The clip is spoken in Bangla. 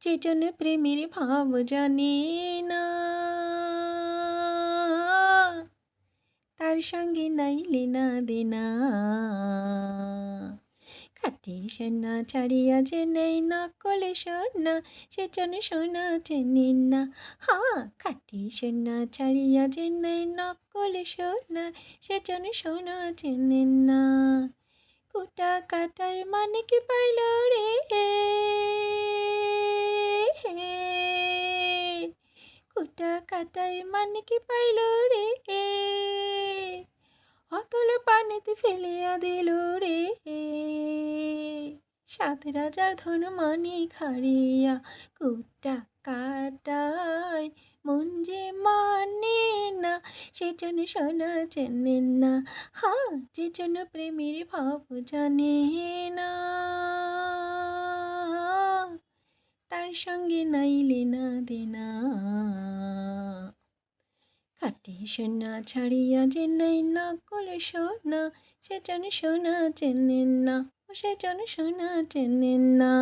চেতন প্রেমের ভাব জানে না তার সঙ্গে নাইলে না দেনা খাটি সোনা ছাড়িয়া যে নেই না নকলে সোনা সে সোনা চেনেন না হা খাটি সোনা ছাড়িয়া যে নেই না নকলে সোনা সে সোনা চেনেন না কুটা কাটায় মানে কি পাইল রে কুটা কাটায় মানে কি পাইল রে। এ অতল পানিতে ফেলিয়া দিল রে। এ সাত রাজার ধন মানি খাড়িয়া কুটা কাটায়। মন যে মানে না, সে যেন সোনা চেনেন না। হা যে যেন প্রেমের ভাব জানে না। তার সঙ্গে নাইলে না দেনা। খাটি সোনা ছাড়িয়া চেন্নাই না কলে সোনা চান সোনা চেনেন না সে চান সোনা চেনেন না।